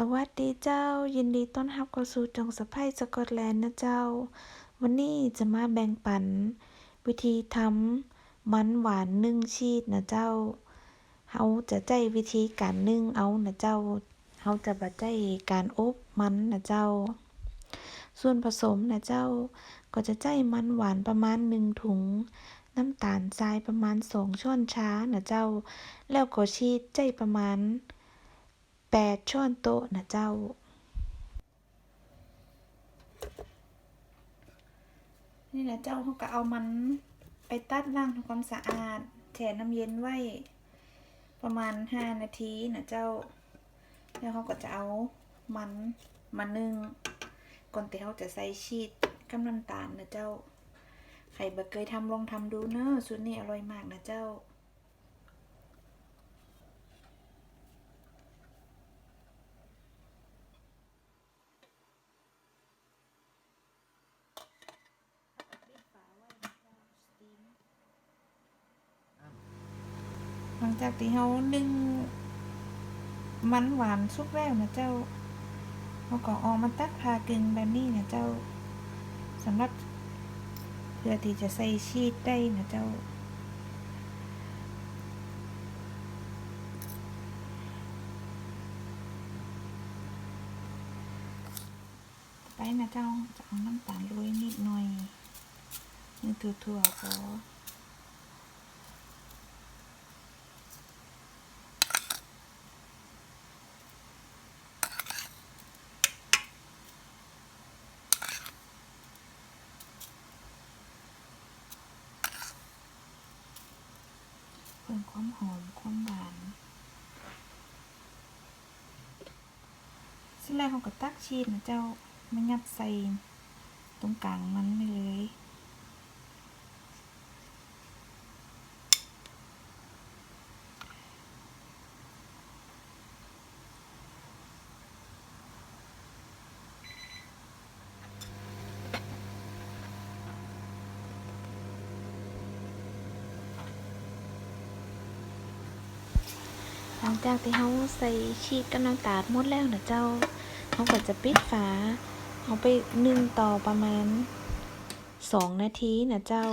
สวัสดีเจ้า ยินดีต้อนรับเข้าสู่จงสะไพสกอตแลนด์นะเจ้า วันนี้จะมาแบ่งปัน วิธีทำมันหวานนึ่งชีสนะเจ้าเฮาจะใจวิธีการนึ่งเอานะเจ้าเฮาจะบ่ใจการอบมันนะเจ้า ส่วนผสมนะเจ้า ก็จะใจมันหวานประมาณ1ถุง น้ำตาลทรายประมาณ2ช้อนชานะเจ้า แล้วก็ชีสใจประมาณ ดช้อนโต๊ะนะเจ้า นี่นะเจ้าเขาก็เอามันไปตัดล้างทำความสะอาดแช่น้ำเย็นไว้ ประมาณห้านาทีนะเจ้า แล้วเขาก็จะเอามันมานึ่งก่อนที่เขาจะใส่ชีสกับน้ำตาลนะเจ้าใครบ่เคยทำลองทำดูเนอะสูตรนี้อร่อยมากนะเจ้า หลังจากที่เขานึ่งมันหวานสุกแล้วนะเจ้าเขาก็ออกมาตักพากึงแบบนี้นะเจ้าสำหรับเพื่อที่จะใส่ชีสได้นะเจ้า ไปนะเจ้าจะเอาน้ำตาลโรยนิดหน่อยนี่ถั่วๆพ มความหอมความหวานเสร็จแล้วเขาก็ตักชีสนะเจ้ามันยัดใส่ตรงกลางมันไม่เลย หลังจากที่เขาใส่ชีสกับน้ำตาลหมดแล้วนะเจ้าเขาก็จะปิดฝาเอาไปนึ่งต่อประมาณสองนาทีนะเจ้า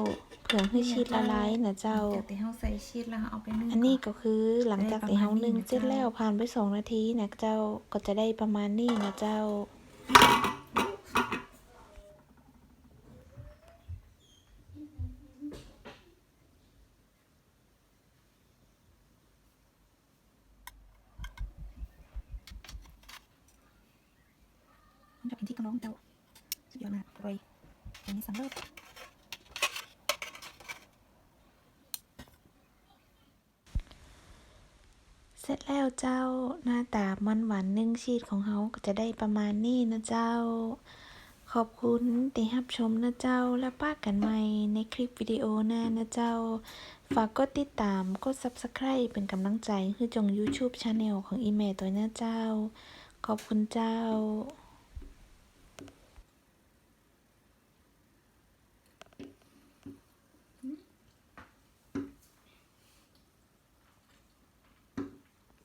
เพื่อให้ชีสละลายนะเจ้าหลังจากที่เขาใส่ชีสแล้วเขาเอาไปนึ่งอันนี้ก่ก็คือหลังจากที่เขานึ่งเสร็จได้ประมาณนี้นะเจ้าแล้วผ่านไปสองนาทีนะเจ้าก็จะได้ประมาณนี้นะเจ้า อนจะกินที่กระน้องเจ้าสุดยอดมากอร่อยอันนี้สำเร็จเสร็จแล้วเจ้าหน้าตามันหวานนึ่งชีสของเขาก็จะได้ประมาณนี้นะเจ้า ขอบคุณที่รับชมนะเจ้าแล้วป้ากันใหม่ในคลิปวิดีโอหน้านะเจ้า ฝากกดติดตามกด subscribe เป็นกำลังใจให้จง YouTube Channel ของอีเมลตัวนะเจ้า ขอบคุณเจ้า